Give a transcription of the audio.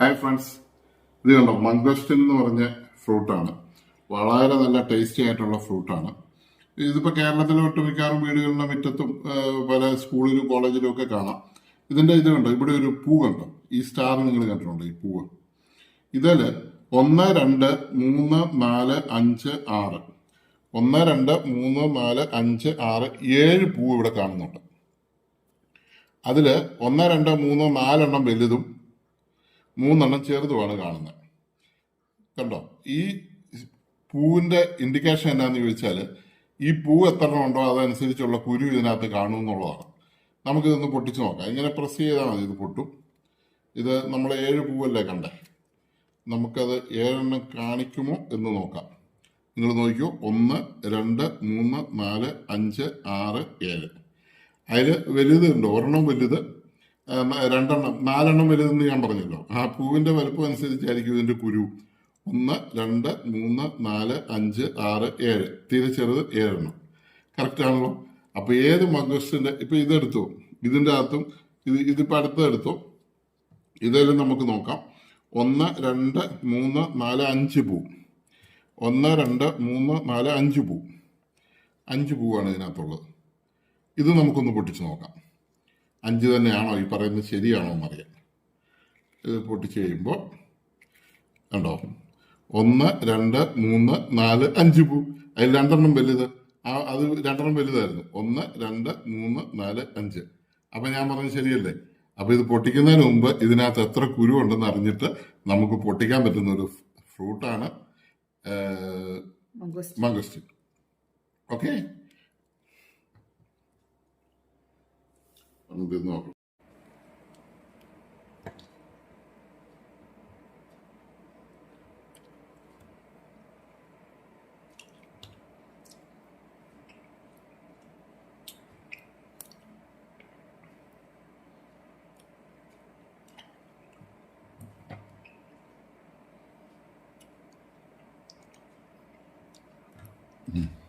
Hi friends ഇത് കണ്ടോ mangosteen എന്ന് പറഞ്ഞ ഫ്രൂട്ടാണ് വളരെ നല്ല ടേസ്റ്റി ആയിട്ടുള്ള ഫ്രൂട്ടാണ് ഇതിപ്പോൾ കേരളത്തിലെ ഒട്ടുമിക്കാറും വീടുകളിലെ മുറ്റത്തും പല സ്കൂളിലും കോളേജിലും ഒക്കെ കാണാം. ഇതിന്റെ ഇത് കണ്ടോ ഇവിടെ ഒരു പൂ കണ്ടോ? ഈ സ്റ്റാർ നിങ്ങൾ കണ്ടിട്ടുണ്ടോ ഈ പൂവ്? ഇതിൽ ഒന്ന് രണ്ട് മൂന്ന് നാല് അഞ്ച് ആറ്. ഒന്ന് രണ്ട് മൂന്ന് നാല് അഞ്ച് ആറ് ഏഴ് പൂ ഇവിടെ കാണുന്നുണ്ട്. അതിൽ ഒന്ന് രണ്ട് മൂന്ന് നാലെണ്ണം വലുതും മൂന്നെണ്ണം ചെറുതുമാണ് കാണുന്നത്. കണ്ടോ? ഈ പൂവിന്റെ ഇൻഡിക്കേഷൻ എന്താണെന്ന് ചോദിച്ചാൽ ഈ പൂ എത്ര ഉണ്ടോ അതനുസരിച്ചുള്ള കുരു ഇതിനകത്ത് കാണും എന്നുള്ളതാണ്. നമുക്കിതൊന്ന് പൊട്ടിച്ച് നോക്കാം. ഇങ്ങനെ പ്രസ് ചെയ്താൽ മതി ഇത് പൊട്ടും. ഇത് നമ്മൾ ഏഴ് പൂവല്ലേ കണ്ടേ? നമുക്കത് ഏഴെണ്ണം കാണിക്കുമോ എന്ന് നോക്കാം. നിങ്ങൾ നോക്കിയോ ഒന്ന് രണ്ട് മൂന്ന് നാല് അഞ്ച് ആറ് ഏഴ്. അതിൽ വലുത് ഉണ്ട്? ഒരെണ്ണം വലുത് രണ്ടെണ്ണം. നാലെണ്ണം വലുതെന്ന് ഞാൻ പറഞ്ഞല്ലോ. ആ പൂവിന്റെ വലുപ്പം അനുസരിച്ചായിരിക്കും ഇതിന്റെ കുരു. ഒന്ന് രണ്ട് മൂന്ന് നാല് അഞ്ച് ആറ് ഏഴ്. തീരെ ചെറുത് ഏഴെണ്ണം. കറക്റ്റ് ആണല്ലോ? അപ്പൊ ഏത് മംഗോസ്റ്റിന്റെ ഇപ്പൊ ഇതെടുത്തു. ഇതിന്റെ അകത്തും ഇത് ഇതിപ്പോ അടുത്തെടുത്തു ഇതെല്ലാം നമുക്ക് നോക്കാം. ഒന്ന് രണ്ട് മൂന്ന് നാല് അഞ്ച് പൂ. ഒന്ന് രണ്ട് മൂന്ന് നാല് അഞ്ച് പൂ. അഞ്ച് പൂവാണ് ഇതിനകത്തുള്ളത്. ഇത് നമുക്കൊന്ന് പൊട്ടിച്ച് നോക്കാം. അഞ്ച് തന്നെയാണോ? ഈ പറയുന്നത് ശരിയാണോ എന്നറിയാം ഇത് പൊട്ടിച്ച് കഴിയുമ്പോൾ കണ്ടോ? ഒന്ന് രണ്ട് മൂന്ന് നാല് അഞ്ച് പൂ. അതിൽ രണ്ടെണ്ണം വലുത്. ആ അത് രണ്ടെണ്ണം വലുതായിരുന്നു. ഒന്ന് രണ്ട് മൂന്ന് നാല് അഞ്ച്. അപ്പൊ ഞാൻ പറഞ്ഞത് ശരിയല്ലേ? അപ്പൊ ഇത് പൊട്ടിക്കുന്നതിന് മുമ്പ് ഇതിനകത്ത് എത്ര കുരു ഉണ്ടെന്ന് അറിഞ്ഞിട്ട് നമുക്ക് പൊട്ടിക്കാൻ പറ്റുന്ന ഒരു ഫ്രൂട്ടാണ് മംഗോസ്റ്റ് mangosteen. Okay? no binóculo. Mm. Hum.